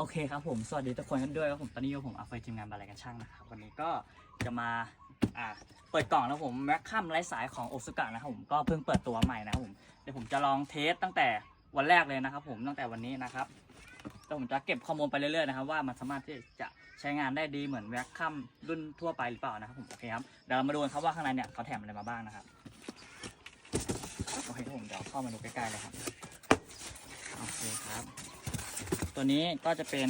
โอเคครับผม สวัสดีทุกคนกันด้วยครับผมตอนนี้อยู่ผมอาเฟยทีมงานบรรลัยกันช่างนะครับ วันนี้ก็จะมาอ่าเปิดกล่องนะผมแม็กคัมไร้สายของโอซุกะนะครับผมก็เพิ่งเปิดตัวใหม่นะครับผมเดี๋ยวผมจะลองเทสตั้งแต่วันแรกเลยนะครับ ผมตั้งแต่วันนี้นะครับแล้วผมจะเก็บข้อมูลไปเรื่อยๆนะครับว่ามันสามารถที่จะใช้งานได้ดีเหมือนแม็กคัมรุ่นทั่วไปหรือเปล่านะครับผมโอเคครับเดี๋ยวเรามาดูกันครับว่าข้างในเนี่ยเขาแถมอะไรมาบ้างนะครับโอเคครับผมเดี๋ยวเข้ามาดูใกล้ๆเลยครับโอเคครับ ตัวนี้ก็จะเป็น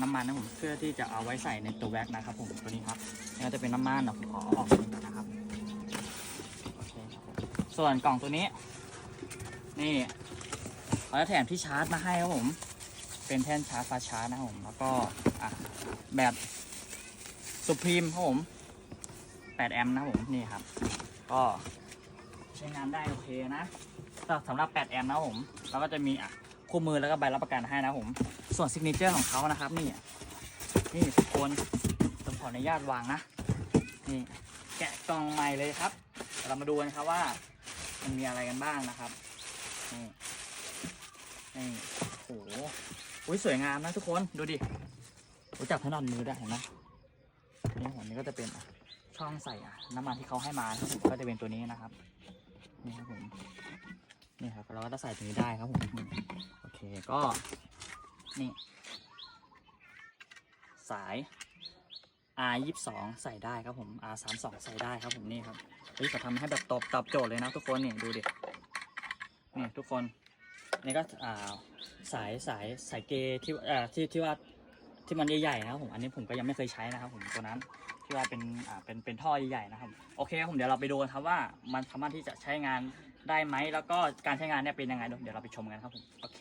น้ำมันนะผมเพื่อที่จะเอาไว้ใส่ในตัวแว็กนะครับผมตัวนี้ครับนี่ก็จะเป็นน้ำมันนะผมขออออก่อนนะครับโอเคครับส่วนกล่องตัวนี้ นี่เขาจะแถมที่ชาร์จมาให้ครับผมเป็นแท่นชาร์จฟ้าชาร์จนะครับผมแล้วก็อะแบบสุพรีมครับผม8แอมป์นะผมนี่ครับ ก็ใช้งานได้โอเคนะสำหรับ8แอมป์นะผมแล้วก็จะมีอะ คู่มือแล้วก็ใบรับประกันให้นะผม ส่วนซิกเนเจอร์ของเขานะครับนี่นี่ทุกคนผมขออนุญาตวางนะ นี่แกะกล่องใหม่เลยครับ เรามาดูกันครับว่ามันมีอะไรกันบ้างนะครับ นี่นี่โอ้โหอุ้ยสวยงามนะทุกคนดูดิรู้จักถนอดมือได้เห็นไหมนี่ผมนี่ก็จะเป็นช่องใส่น้ำมันที่เขาให้มาครับผมก็จะเป็นตัวนี้นะครับ นี่ครับผม นี่ครับเราก็จะใส่ตรงนี้ได้ครับผมโอเคก็ นี่ สาย R 2 2ใส่ได้ครับผม R 3 2ใส่ได้ครับผมนี่ครับเฮ้ยเขาทำให้แบบตอบตอบโจทย์เลยนะทุกคนนี่ดูดินี่ทุกคนนี่ก็อ่าสายสายสายเกที่อ่าที่ที่ว่าที่มันใหญ่ๆนะครับผมอันนี้ผมก็ยังไม่เคยใช้นะครับผมตัวนั้นที่ว่าเป็นอ่าเป็นเป็นท่อใหญ่ๆนะครับโอเคครับผมเดี๋ยวเราไปดูกันครับว่ามันสามารถที่จะใช้งาน ได้ไหมแล้วก็การใช้งานเนี่ยเป็นยังไงเดี๋ยวเราไปชมกันครับผมโอเค